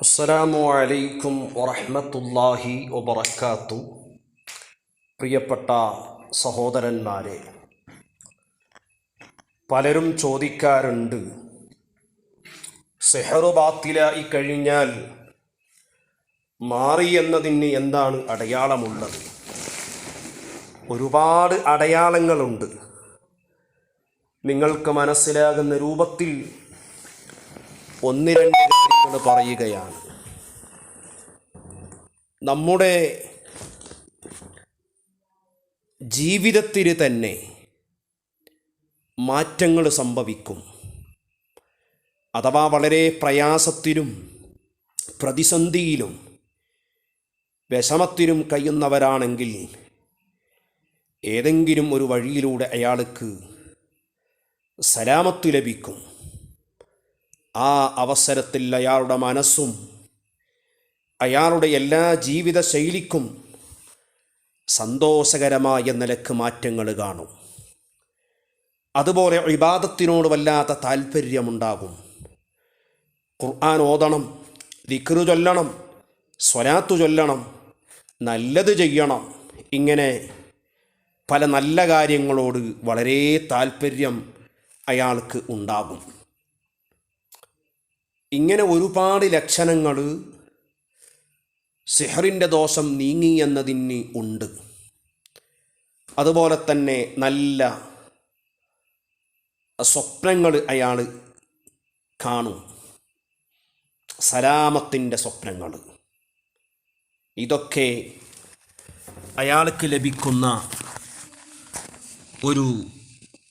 അസ്സലാമു അലൈക്കും വറഹ്മത്തുള്ളാഹി വബർക്കാത്തു പ്രിയപ്പെട്ട സഹോദരന്മാരെ പലരും ചോദിക്കാറുണ്ട് സെഹറു ബാത്തിലായി കഴിഞ്ഞാൽ മാറി എന്നതിന് എന്താണ് അടയാളമുള്ളത്? ഒരുപാട് അടയാളങ്ങളുണ്ട്. നിങ്ങൾക്ക് മനസ്സിലാകുന്ന രൂപത്തിൽ ഒന്ന് രണ്ട് കാര്യങ്ങൾ പറയുകയാണ്. നമ്മുടെ ജീവിതത്തിൽ തന്നെ മാറ്റങ്ങൾ സംഭവിക്കും. അഥവാ വളരെ പ്രയാസത്തിലും പ്രതിസന്ധിയിലും വിഷമത്തിലും കഴിയുന്നവരാണെങ്കിൽ ഏതെങ്കിലും ഒരു വഴിയിലൂടെ അയാൾക്ക് സലാമത്ത് ലഭിക്കും. ആ അവസരത്തിൽ അയാളുടെ മനസ്സും അയാളുടെ എല്ലാ ജീവിത ശൈലിക്കും സന്തോഷകരമായ നിലയ്ക്ക് മാറ്റങ്ങൾ കാണും. അതുപോലെ വിവാദത്തിനോട് വല്ലാത്ത താല്പര്യമുണ്ടാകും ഖുർആൻ ഓതണം ദിക്റ് ചൊല്ലണം സ്വലാത്തു ചൊല്ലണം നല്ലത് ചെയ്യണം. ഇങ്ങനെ പല നല്ല കാര്യങ്ങളോട് വളരെ താല്പര്യം അയാൾക്ക് ഉണ്ടാകും. ഇങ്ങനെ ഒരുപാട് ലക്ഷണങ്ങൾ സിഹറിന്റെ ദോഷം നീങ്ങി എന്നതിന് ഉണ്ട്. അതുപോലെ തന്നെ നല്ല സ്വപ്നങ്ങൾ അയാൾ കാണും. സലാമത്തിന്റെ സ്വപ്നങ്ങൾ ഇതൊക്കെ അയാൾക്ക് ലഭിക്കുന്ന ഒരു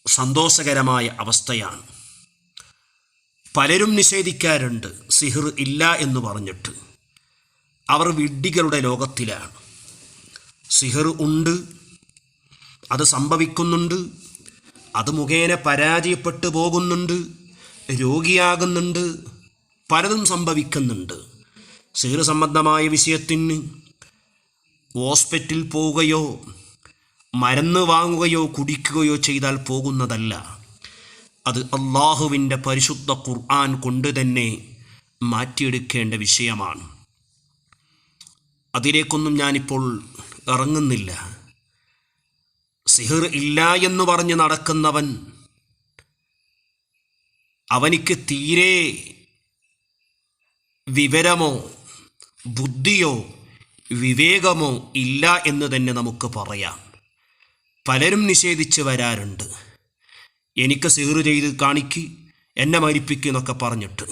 സന്തോഷകരമായ അവസ്ഥയാണ്. പലരും നിഷേധിക്കാറുണ്ട് സിഹിർ ഇല്ല എന്ന് പറഞ്ഞിട്ട്. അവർ വിഡ്ഢികളുടെ ലോകത്തിലാണ്. സിഹിർ ഉണ്ട് അത് സംഭവിക്കുന്നുണ്ട് അത് മുഖേന പരാജയപ്പെട്ടു പോകുന്നുണ്ട് രോഗിയാകുന്നുണ്ട് പലതും സംഭവിക്കുന്നുണ്ട്. സിഹിർ സംബന്ധമായ വിഷയത്തിന് ഹോസ്പിറ്റലിൽ പോവുകയോ മരുന്ന് വാങ്ങുകയോ കുടിക്കുകയോ ചെയ്താൽ പോകുന്നതല്ല. അത് അള്ളാഹുവിന്റെ പരിശുദ്ധ ഖുർആൻ കൊണ്ട് തന്നെ മാറ്റിയെടുക്കേണ്ട വിഷയമാണ്. അതിലേക്കൊന്നും ഞാനിപ്പോൾ ഇറങ്ങുന്നില്ല. സിഹിർ ഇല്ല എന്ന് പറഞ്ഞ് നടക്കുന്നവൻ അവനിക്ക് തീരെ വിവരമോ ബുദ്ധിയോ വിവേകമോ ഇല്ല എന്ന് തന്നെ നമുക്ക് പറയാം. പലരും നിഷേധിച്ച് വരാറുണ്ട്. എനിക്ക് സിഹറു ചെയ്ത് കാണിക്ക് എന്നെ മരിപ്പിക്കുന്നൊക്കെ പറഞ്ഞിട്ട്.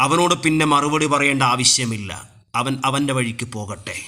അവനോട് പിന്നെ മറുപടി പറയേണ്ട ആവശ്യമില്ല. അവൻ അവന്റെ വഴിക്ക് പോകട്ടെ.